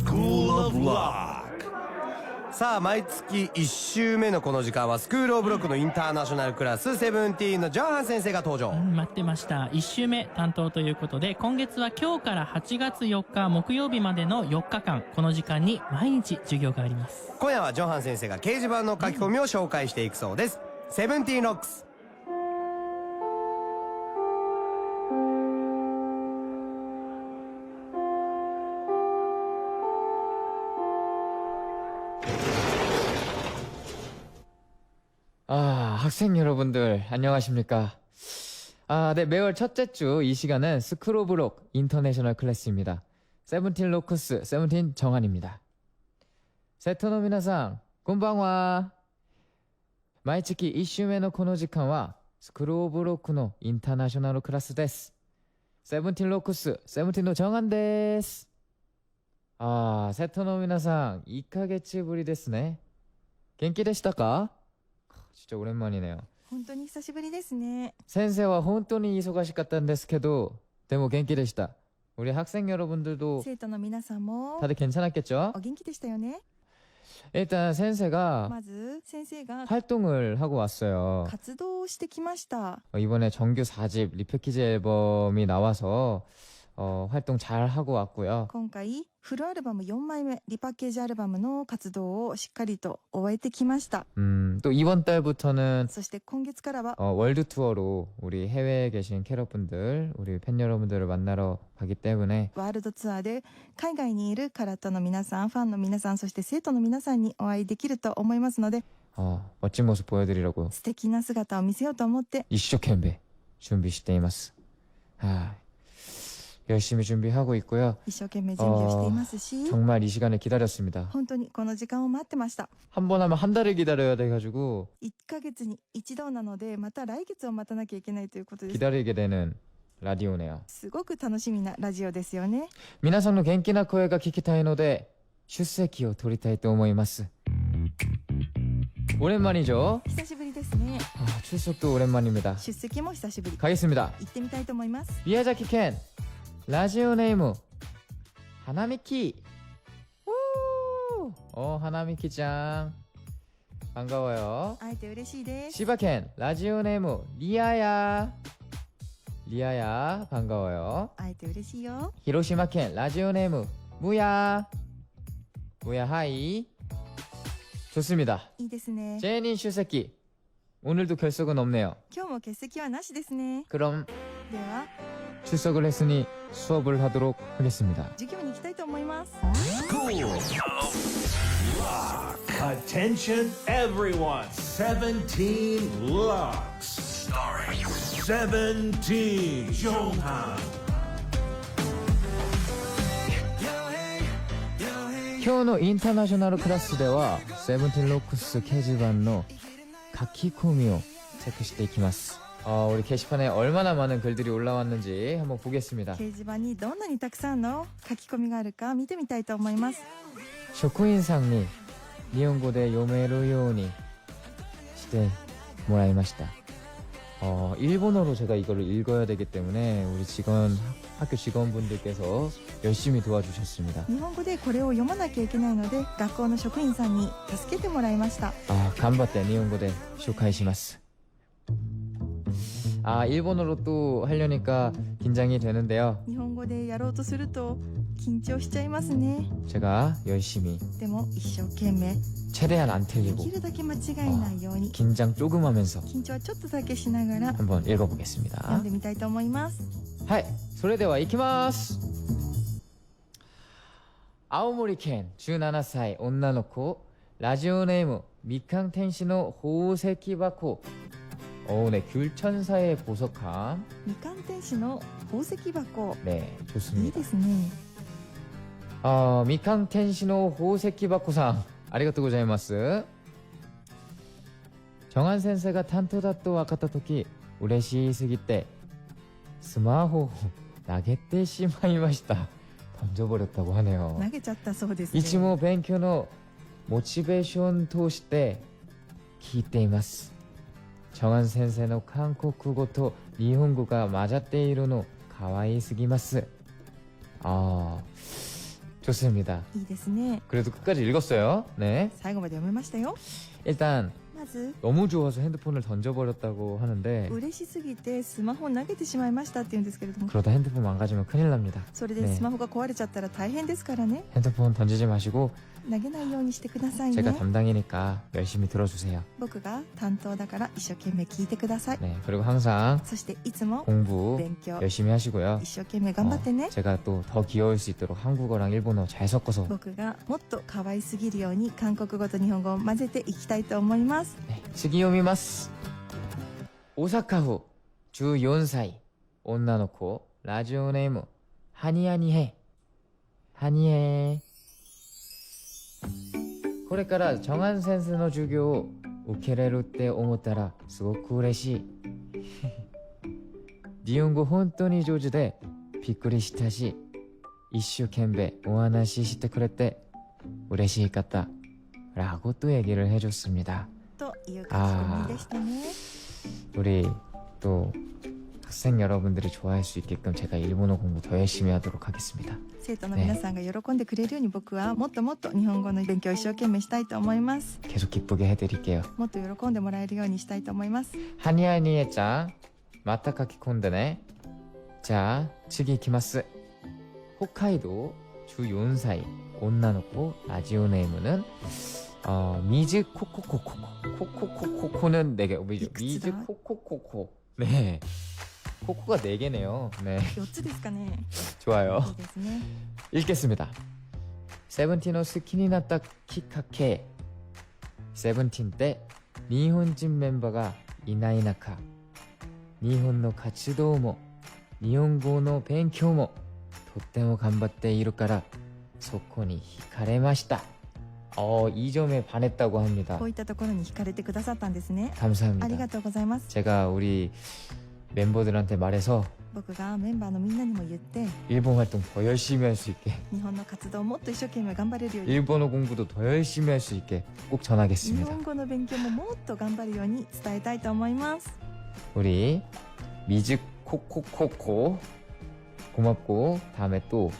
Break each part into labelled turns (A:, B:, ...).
A: School of Rock.
B: さあ毎月1週目のこの時間はスクールオブロックのインターナショナルクラスセブンティーンのジョハン先生が登場。
C: うん待ってました。1週目担当ということで今月は今日から8月4日木曜日までの4日間この時間に毎日授業があります。
B: 今夜はジョハン先生が掲示板の書き込みを紹介していくそうです。セブンティーンロックス
D: 학생 여러분들 안녕하십니까? 아, 네 매월 첫째 주 이 시간은 스크로브록 인터내셔널 클래스입니다. 세븐틴 로쿠스 세븐틴 정한입니다. 세토노 미나상 곤방와 마이츠키 이슈메노 코노지칸와 스크로브로크노 인터내셔널 클래스 데스 세븐틴 로쿠스 세븐틴노 정한 데스 아 세토노 미나상 이카게치 부리 데스네 겐키 데시다까? 진짜 오랜만이네요.
E: 本当に久しぶりですね。
D: 先生は本当に忙しかったんですけど、でも元気でした. 우리 학생 여러분들도
E: 生徒の皆さんも
D: 다들 괜찮았겠죠?
E: お元気でしたよね。
D: 일단先生が
E: まず先生が
D: 활동을 하고 왔어요.
E: 活動をしてきました。
D: 어, 이번에 정규 4집 리패키지 앨범이 나와서 어, 활동 잘 하고 왔고요.
E: 今回フルアルバム4枚目リパッケージアルバムの活動をしっかりと終えてきました。
D: 음, 또 이번 달부터는
E: そして今月からは
D: 어, 월드 투어로 우리 해외에 계신 캐럿분들, 우리 팬 여러분들을 만나러 가기 때문에
E: ワールドツアーで海外にいるカラットの皆さん、ファンの皆さん、そして生徒の皆さんにお会いできると思いますので
D: 어, 멋진 모습 보여드리려고
E: 素敵な姿を見せようと思って
D: 이쇼캔베 준비しています. 아, 열심히 준비하고 있고요.
E: 一生懸命準備をしていますし、
D: 정말 이 시간을 기다렸습니다.
E: 本当にこの時間を待ってました。
D: 한 번 하면 한 달을 기다려야 돼가지고
E: 1ヶ月に一度なのでまた来月を待たなきゃいけないということです
D: 기다리게 되는 라디오네요.
E: すごく楽しみなラジオですよね
D: 미나상의 元気な声が聞きたいので出席を取りたいと思います. 오랜만이죠?
E: 久しぶりですね
D: 아, 출석도 오랜만입니다.
E: 出席も久しぶり
D: 가겠습니다.
E: 行ってみたいと思います
D: 미야자키 캔 라디오 네이무 하나미키 우! 어 하나미키짱 반가워요
E: 会えて嬉しいです
D: 시바캔 라디오 네이무 리아야 리아야 반가워요
E: 会えて嬉しいよ
D: 히로시마캔 라디오 네이무 무야 무야 하이 좋습니다
E: いいですね
D: 제닌 슈세키 오늘도 결석은 없네요
E: 今日も欠席はなしですね
D: 그럼
E: では
D: 출석을 했으니 수업을 하도록 하겠습니다
E: 授業に行きたいと思います
A: School of Rock. Attention, everyone. 17 Lux. Starring 17 Johan.
D: 今日のインターナショナルクラスではセブンティンロックス掲示板の書き込みをチェックしていきます 어, 우리 게시판에 얼마나 많은 글들이 올라왔는지 한번 보겠습니다
E: 掲示板にどんなにたくさんの書き込みがあるか見てみたいと思います
D: 職員さんに日本語で読めるようにしてもらいました어, 일본어로 제가 이거를 읽어야 되기 때문에 우리 직원 학교 직원분들께서 열심히 도와주셨습니다
E: 日本語でこれを読まなきゃいけないので学校の職員さんに助けてもらいました
D: 아, 간바테 니온고대 쇼카이시마스. 아, 일본어로 또 하려니까 긴장이 되는데요.
E: 日本語でやろうとすると緊張しちゃいますね
D: 제가 열심히
E: でも一生懸命
D: 최대한 안
E: で
D: 틀리고
E: きるだけ間違えないように
D: 긴장 조금 하면서
E: 緊張はちょっとだけしながら
D: 한번
E: 読
D: 읽어보겠습니다.
E: んでみたいと思います
D: 하이, それでは行きます. 아오모리県 17歳 女の子 라디오 네이무 미캉 텐시노 호세키 바코 어, 네, 귤천사의 보석함.
E: みかん天使の宝石箱
D: 네,
E: いい
D: 좋습니다.
E: ですね
D: 아, 미캉 텐시노 호세키 바코상. 아리가또 고자이마스. 정한 센세가 탄토다또 와카타 토키 우레시 스기 때 스마호 나게때 시마이마시다. 던져버렸다고 하네요.
E: 投げちゃったそうですね
D: 이치모 벤큐노 모티베이션 토시 때 기대이마스. 정한 센세의 한국어도 일본어가 맞았대 이로노 가와이 스기마스. 아, 좋습니다.
E: いいですね
D: 그래도 끝까지 읽었어요. 네.
E: 最後まで読めましたよ
D: 일단
E: まず
D: 너무 좋아서 핸드폰을 던져버렸다고 하는데
E: 嬉しすぎてスマホを投げてしまいましたって言うんですけれども
D: 그러다 핸드폰 망가지면 큰일 납니다.
E: それで
D: ね
E: スマホが壊れちゃったら大変ですからね
D: 핸드폰 던지지 마시고
E: 投げないようにしてください
D: 제가
E: ね
D: 담당이니까 열심히 들어주세요.
E: 僕が担当だから一生懸命聞いてください
D: 네. 그리고 항상
E: そしていつも
D: 공부
E: 勉強
D: 열심히 하시고요.
E: 一生懸命頑張ってね
D: 어, 제가 또 더 귀여울 수 있도록 한국어랑 일본어 잘 섞어서
E: 僕がもっと可愛すぎるように韓国語と日本語を混ぜていきたいと思います
D: 네, 스기요미마스 오사카후 주 4歳 온나노코 라디오 네이무 하니하니해 하니해 これから정한先生の授業を受けれるって思ったらすごく嬉しい日本語本当に上手でびっくりしたし一生懸命お話ししてくれて嬉しかったラゴと얘기를 해줬습니다
E: という書き込みでしたね
D: 우리 또 학생 여러분들이 좋아할 수 있게끔 제가 일본어 공부 더 열심히 하도록 하겠습니다.
E: 生徒の皆さんが喜んでくれるように僕はもっともっと日本語の勉強を一生懸命したいと思います
D: 계속 기쁘게 해드릴게요.
E: もっと喜んでもらえるようにしたいと思います
D: 하니하니의 짱 마타카키 콘데네 자次行きます北海道주 4歳 온나노코 라지오 네이무는 어 미즈 코코코코 코코코코코는 4개 미즈
E: 이크스다.
D: 미즈 코코코코 네 코코가 4개네요 네
E: 4つですかね
D: 좋아요
E: いいですね
D: 읽겠습니다. 세븐틴의 好きになったきっかけ 세븐틴 때 일본인 멤버가 いない中日本の活動も日本語の勉強もとっても頑張っているからそこに惹かれました. 어, 이 점에 반했다고 합니다.
E: こういったところに惹かれてくださったんですね
D: 감사합니다.
E: ありがとうございます
D: 제가 우리 멤버들한테 말해서
E: 僕がメンバーのみんなにも言って
D: 일본 활동 더 열심히 할 수 있게
E: 日本の活動をもっと一生懸命頑張れるように
D: 일본어 공부도 더 열심히 할 수 있게 꼭
E: 日
D: 전하겠습니다.
E: 本語の勉強ももっと頑張るように伝えたいと思います
D: 우리 미즈 코코코코 고맙고 다음에 또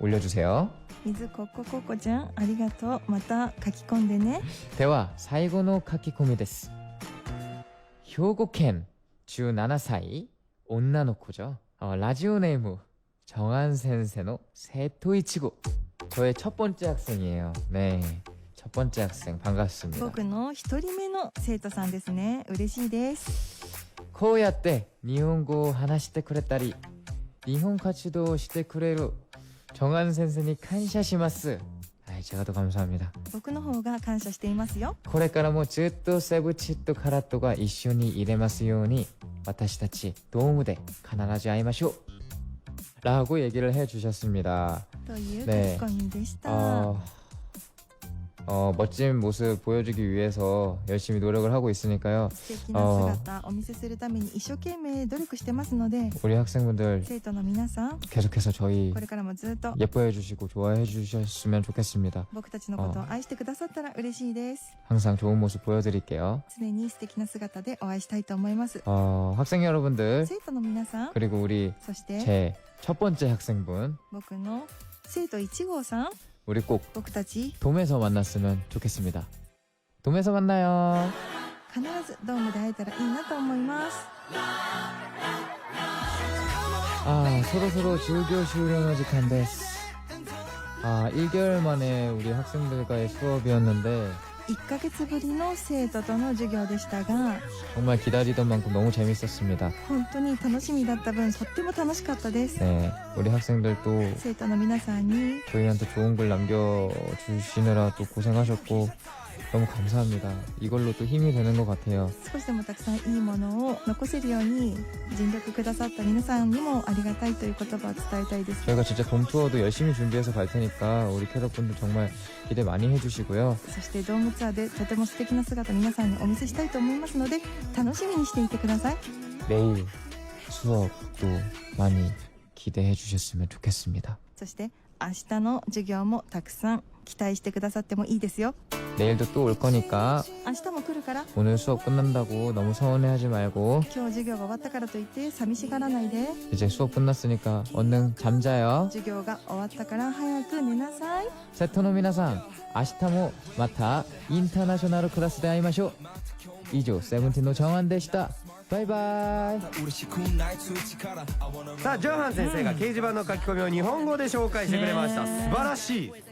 D: 올려주세요.
E: 水ここここちゃんありがとうまた書き込んでね
D: 대화 最後の書き込みです.兵庫県 17歳 온나노코죠. 어, 라디오 네이무 정한 센세노 세토이치고 저의 첫 번째 학생이에요. 네, 첫 번째 학생 반갑습니다.
E: 僕の一人目の生徒さんですね嬉しいです
D: こうやって日本語を話してくれたり日本活動をしてくれる정한先生に感謝します。 はい、제가 더 감사합니다.
E: 僕の方が感謝していますよ
D: これからもずっとセブチッとカラットが一緒にいれますように私たちドームで必ず会いましょう。라고 얘기를 해주셨습니다.
E: という書き
D: ね
E: 込みでした、
D: 어, 어, 멋진 모습 보여주기 위해서 열심히 노력을 하고 있으니까요.
E: 素敵な姿お見せするために一生懸命努力してますので
D: 우리 학생분들
E: 生徒の皆さん
D: 계속해서 저희
E: これからもずっと
D: 예뻐해 주시고 좋아해 주셨으면 좋겠습니다.
E: 僕たちのことを愛してくださったら嬉しいです
D: 항상 좋은 모습 보여드릴게요.
E: 常に素敵な姿でお会いしたいと思います
D: 어, 학생 여러분들
E: 生徒の皆さん
D: 그리고 우리
E: そして
D: 제 첫 번째 학생분
E: 僕の生徒1号さん
D: 우리 꼭
E: 僕たち
D: 돔에서 만났으면 좋겠습니다. 돔에서 만나요.
E: 必ずドームで会えたらいいなと思います
D: 아, 서로서로 즐겨 쉬려는 시간 데스. 아, 1개월 만에 우리 학생들과의 수업이었는데
E: 1ヶ月ぶりの生徒との授業でしたが
D: 정말 기다리던 만큼 너무 재밌었습니다.
E: 本当に楽しみだった分とっても楽しかったです
D: 네, 우리 학생들도
E: 生徒の皆さんに
D: 저희한테 좋은 글 남겨주시느라 또 고생하셨고 너무 감사합니다. 이걸로 또 힘이 되는 것 같아요.
E: 少しでもたくさんいいものを残せるように尽力くださった皆さんにもありがたいという言葉を伝えたいです
D: 저희가 진짜 돔 투어도 열심히 준비해서 갈 테니까 우리 캐럿분들 정말 기대 많이 해주시고요.
E: そしてドームツアーでとても素敵な姿皆さんにお見せしたいと思いますので楽しみにしていてください
D: 내일 수업도 많이 기대해 주셨으면 좋겠습니다.
E: そして 明日の授業もたくさん期待してくださってもいいですよ
D: 내일도 또 올 거니까
E: 明日も来る から
D: 오늘 수업 끝난다고 너무 서운해하지 말고
E: 今日授業が終わったからといって寂しがらないで
D: 이제 수업 끝났으니까 얼른 잠자요.
E: 授業が終わったから早く寝なさい
D: 세토노 미나상 아시타모 마타 인터내셔널 클래스 대 아이마쇼. 이조 세븐틴노 정한でした. バイバイ。
B: さあジョハン先生が掲示板の書き込みを日本語で紹介してくれました。素晴らしい。